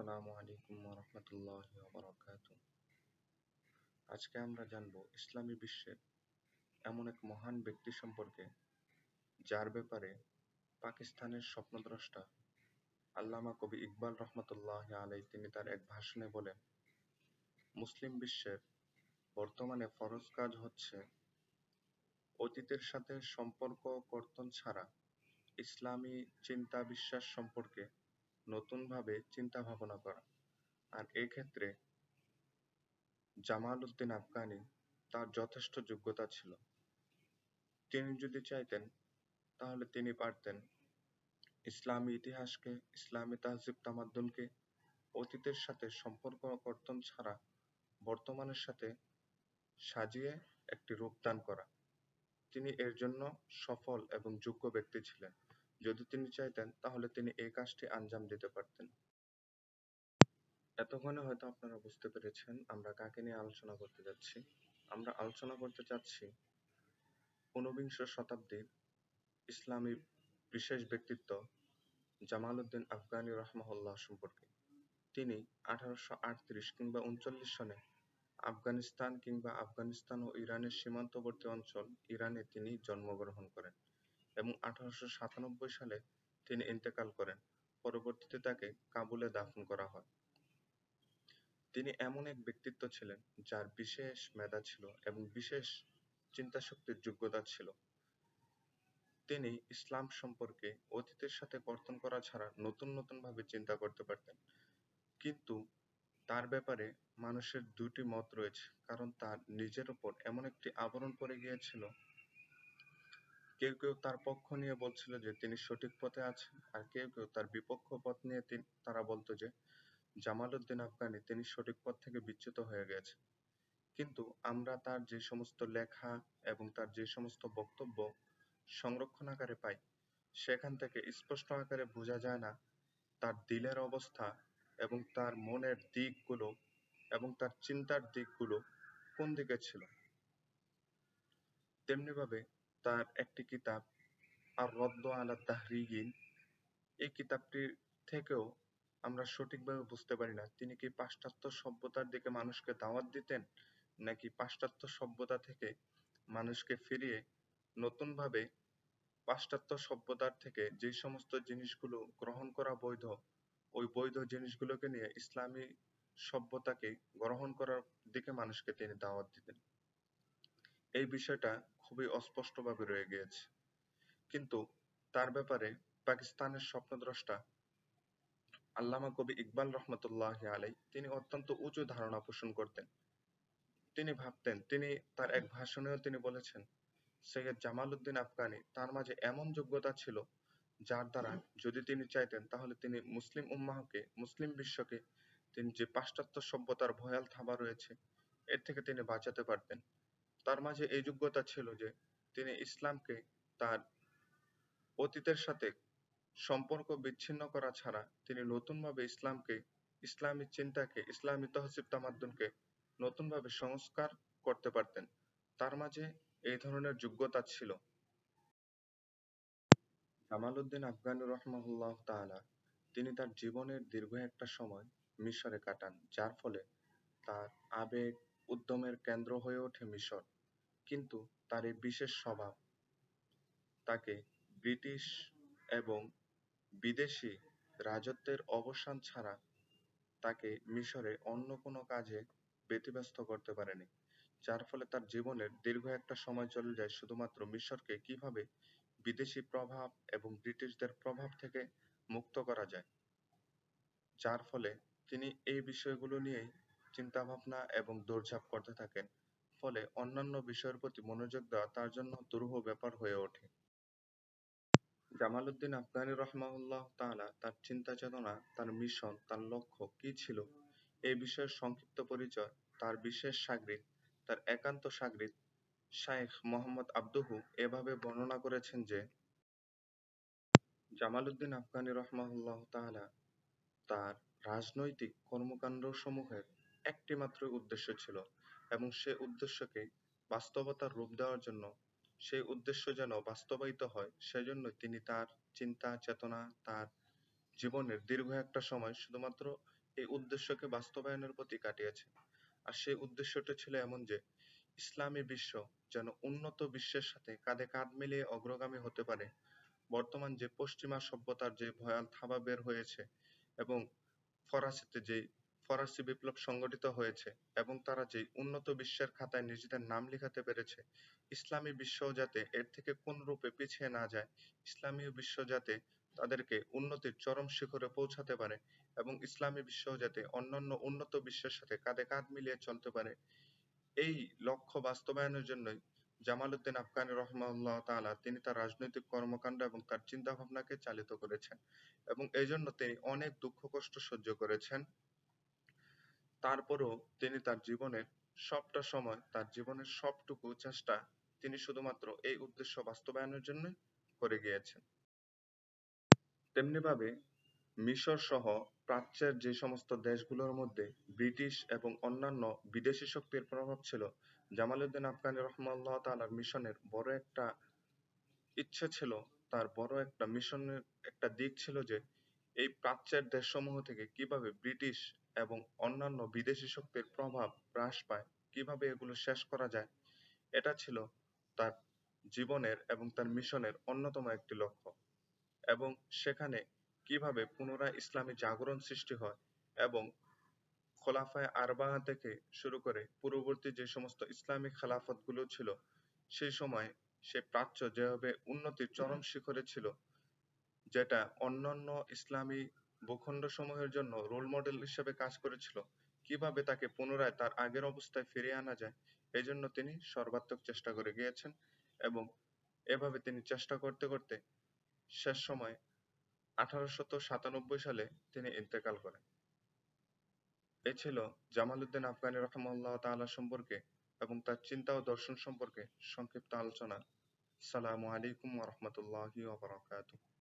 আসসালামু আলাইকুম ওরহমতুল্লাহি ওবারাকাতুহ আজকে আমরা জানব ইসলামী বিশ্বের এমন এক মহান ব্যক্তি সম্পর্কে, যার ব্যাপারে পাকিস্তানের স্বপ্নদ্রষ্টা আল্লামা কবি ইকবাল রহমতুল্লাহ আলাই তিনি তার এক ভাষণে বলেন, মুসলিম বিশ্বের বর্তমানে ফরজ কাজ হচ্ছে অতীতের সাথে সম্পর্ক কর্তন ছাড়া ইসলামী চিন্তা বিশ্বাস সম্পর্কে নতুনভাবে চিন্তা ভাবনা করা। আর এক্ষেত্রে জামাল উদ্দিন আফগানি তার যথেষ্ট যোগ্যতা ছিল। তিনি যদি চাইতেন, তাহলে তিনি পারতেন। ইসলামী ইতিহাসকে, ইসলামী তাহজিব তামাদ্দুনকে অতীতের সাথে সম্পর্ক কর্তন ছাড়া বর্তমানের সাথে সাজিয়ে একটি রূপদান করা। তিনি এর জন্য সফল এবং যোগ্য ব্যক্তি ছিলেন। যদি তিনি চাইতেন, তাহলে তিনি এই কাজটি আঞ্জাম দিতে পারতেন। এতক্ষণে হয়তো আপনারা বুঝতে পেরেছেন আমরা কাকে নিয়ে আলোচনা করতে যাচ্ছি। আমরা আলোচনা করতে চাচ্ছি ঊনবিংশ শতাব্দীর ইসলামী বিশেষ ব্যক্তিত্ব জামাল উদ্দিন আফগানি রহমাহুল্লাহ সম্পর্কে। তিনি আঠারোশো আটত্রিশ কিংবা উনচল্লিশ সনে আফগানিস্তান কিংবা আফগানিস্তান ও ইরানের সীমান্তবর্তী অঞ্চল ইরানে তিনি জন্মগ্রহণ করেন। এবং আঠারোশো সাতানব্বই সালে তিনি ইন্তেকাল করেন। পরবর্তীতে তাকে কাবুলে দাফন করা হয়। তিনি এমন এক ব্যক্তিত্ব ছিলেন যার বিশেষ মেধা ছিল এবং বিশেষ চিন্তাশক্তির যোগ্যতা ছিল। তিনি ইসলাম সম্পর্কে অতীতের সাথে কর্তন করা ছাড়া নতুন নতুন ভাবে চিন্তা করতে পারতেন। কিন্তু তার ব্যাপারে মানুষের দুটি মত রয়েছে। কারণ তার নিজের উপর এমন একটি আবরণ পড়ে গিয়েছিল কেউ কেউ তার পক্ষ নিয়ে বলছিল যে তিনি সঠিক পথে আছেন আর কেউ কেউ তার বিপক্ষ পথ নিয়ে তারা বলতো যে জামাল উদ্দিন আফগানি তিনি সঠিক পথ থেকে বিচ্যুত হয়ে গেছে কিন্তু আমরা তার যে সমস্ত লেখা এবং তার যে সমস্ত বক্তব্য সংরক্ষণ আকারে পাই, সেখান থেকে স্পষ্ট আকারে বোঝা যায় না তার দিলের অবস্থা এবং তার মনের দিকগুলো এবং তার চিন্তার দিকগুলো কোন দিকে ছিল। তেমনিভাবে তার একটি কিতাব, আর রদ্দ আলা তাহরিগিন এই কিতাবটির থেকেও আমরা সঠিকভাবে বুঝতে পারি না। তিনি কি পাশ্চাত্য সভ্যতার দিকে মানুষকে দাওয়াত দিতেন, নাকি পাশ্চাত্য সভ্যতা থেকে মানুষকে ফিরিয়ে নতুনভাবে পাশ্চাত্য সভ্যতার থেকে যে সমস্ত জিনিসগুলো গ্রহণ করা বৈধ, ওই বৈধ জিনিসগুলোকে নিয়ে ইসলামী সভ্যতাকে গ্রহণ করার দিকে মানুষকে তিনি দাওয়াত দিতেন? এই বিষয়টা খুবই অস্পষ্টভাবে রয়ে গিয়েছে। কিন্তু তার ব্যাপারে পাকিস্তানের স্বপ্নদ্রষ্টা আল্লামা কবি ইকবাল রহমতুল্লাহ আলাই তিনি অত্যন্ত উঁচু ধারণা পোষণ করতেন। তিনি ভাবতেন, তিনি তার এক ভাষণেও তিনি বলেছেন, সৈয়দ জামাল উদ্দিন আফগানি তার মাঝে এমন যোগ্যতা ছিল যার দ্বারা যদি তিনি চাইতেন, তাহলে তিনি মুসলিম উম্মাহকে, মুসলিম বিশ্বকে, তিনি যে পাশ্চাত্য সভ্যতার ভয়াল থাবা রয়েছে, এর থেকে তিনি বাঁচাতে পারতেন। তার মাঝে এই যোগ্যতা ছিল যে, তিনি ইসলামকে তার অতীতের সাথে সম্পর্ক বিচ্ছিন্ন করা ছাড়া তিনি নতুনভাবে ইসলামকে, ইসলামী চিন্তাকে, ইসলামী তহসিব তামাদ্দুনকে নতুনভাবে সংস্কার করতে পারতেন। তার মাঝে এই ধরনের যোগ্যতা ছিল। জামাল উদ্দিন আফগানি রহমাহুল্লাহ তাআলা, তিনি তার জীবনের দীর্ঘ একটা সময় মিশরে কাটান, যার ফলে তার আবেগ উদ্যমের কেন্দ্র হয়ে ওঠে মিশর, কিন্তু তার এই বিশেষ স্বভাব তাকে ব্রিটিশ এবং বিদেশি রাজত্বের অবসান ছাড়া তাকে মিশরে অন্য কোনো কাজে ব্যতিব্যস্ত করতে পারেনি, যার ফলে তার জীবনের দীর্ঘ একটা সময় চলে যায় শুধুমাত্র মিশরকে কীভাবে বিদেশি প্রভাব এবং ব্রিটিশদের প্রভাব থেকে মুক্ত করা যায়। যার ফলে তিনি এই বিষয়গুলো নিয়েই চিন্তা ভাবনা এবং দৌড়ঝাঁপ করতে থাকেন, ফলে অন্যান্য বিষয়ের প্রতি মনোযোগ দেওয়া তার জন্য দুরূহ ব্যাপার হয়ে ওঠে। জামাল উদ্দিন আফগানি রহমাউল্লাহ তাআলা তার চিন্তা চেতনা, তার মিশন, তার লক্ষ্য কি ছিল এই বিষয়ের সংক্ষিপ্ত পরিচয়, তার বিশেষ সাগরিদ, তার একান্ত সাগরিদ শাইখ মোহাম্মদ আব্দুহু এভাবে বর্ণনা করেছেন যে জামাল উদ্দিন আফগানি রহমাহুল্লাহ তাআলা তার রাজনৈতিক কর্মকাণ্ড সমূহের একটি মাত্র উদ্দেশ্য ছিল এবং সে উদ্দেশ্যকে বাস্তবতার রূপ দেওয়ার জন্য সেই উদ্দেশ্য যেন বাস্তবায়িত হয় সেজন্য তিনি তার চিন্তা, চেতনা, তার জীবনের দীর্ঘ একটা সময় শুধুমাত্র এই উদ্দেশ্যকে বাস্তবায়নের প্রতি কাটিয়েছে। আর সেই উদ্দেশ্যটা ছিল এমন যে, ইসলামী বিশ্ব যেন উন্নত বিশ্বের সাথে কাঁধে কাঁধ মিলিয়ে অগ্রগামী হতে পারে। বর্তমান যে পশ্চিমা সভ্যতার যে ভয়াল থাবা বের হয়েছে এবং ফরাসিতে যে ফরাসি বিপ্লব সংগঠিত হয়েছে এবং তারা যে উন্নত বিশ্বের খাতায় নিজেদের নাম লেখাতে পেরেছে, ইসলামী বিশ্ব যাতে এর থেকে কোন রূপে পিছিয়ে না যায়, ইসলামী বিশ্ব যাতে তাদেরকে উন্নতির চরম শিখরে পৌঁছাতে পারে এবং ইসলামী বিশ্ব যাতে অন্যান্য উন্নত বিশ্বের সাথে কাঁধে কাঁধ মিলিয়ে চলতে পারে, এই লক্ষ্য বাস্তবায়নের জন্যই জামালউদ্দিন আফগানি রহমাউল্লাহ তাআলা তিনি তার রাজনৈতিক কর্মকাণ্ড এবং তার চিন্তা ভাবনাকে চালিত করেছেন এবং এই জন্য তিনি অনেক দুঃখ কষ্ট সহ্য করেছেন। তারপরও তিনি তার জীবনের সবটা সময়, তার জীবনের সবটুকু চেষ্টা তিনি শুধুমাত্র এই উদ্দেশ্য বাস্তবায়নের জন্য করে গিয়েছেন। তেমনিভাবে মিশর সহ প্রাচ্যের যে সমস্ত দেশগুলোর মধ্যে ব্রিটিশ এবং অন্যান্য বিদেশি শক্তির প্রভাব ছিল, জামালউদ্দিন আফগানি রহমাল্লাহ তালার মিশনের বড় একটা ইচ্ছে ছিল, তার বড় একটা মিশনের একটা দিক ছিল যে এই প্রাচ্যের দেশসমূহ থেকে কীভাবে ব্রিটিশ এবং অন্যান্য বিদেশি শক্তির প্রভাব হ্রাস পায়, কীভাবে এগুলো শেষ করা যায়, এটা ছিল তার জীবনের এবং তার মিশনের অন্যতম একটি লক্ষ্য। এবং সেখানে কীভাবে পুনরায় ইসলামী জাগরণ সৃষ্টি হয় এবং খোলাফায় আরবা থেকে শুরু করে পূর্ববর্তী যে সমস্ত ইসলামিক খেলাফতগুলো ছিল, সেই সময় সে প্রাচ্য যেভাবে উন্নতির চরম শিখরে ছিল যেটা অন্যান্য ইসলামী ভূখণ্ড সমূহের জন্য রোল মডেল হিসেবে কাজ করেছিল। কীভাবে তাকে পুনরায় তার আগের অবস্থায় ফিরিয়ে আনা যায় এই জন্য তিনি সর্বাত্মক চেষ্টা করে গিয়েছেন এবং এভাবে তিনি চেষ্টা করতে করতে শেষ সময় আঠারোশত সাতানব্বই সালে তিনি ইন্তেকাল করেন। এ ছিল জামালউদ্দিন আফগানি রহমাল্লাহ তাআলা সম্পর্কে এবং তার চিন্তা ও দর্শন সম্পর্কে সংক্ষিপ্ত আলোচনা। সালামু আলাইকুম রাহমাতুল্লাহি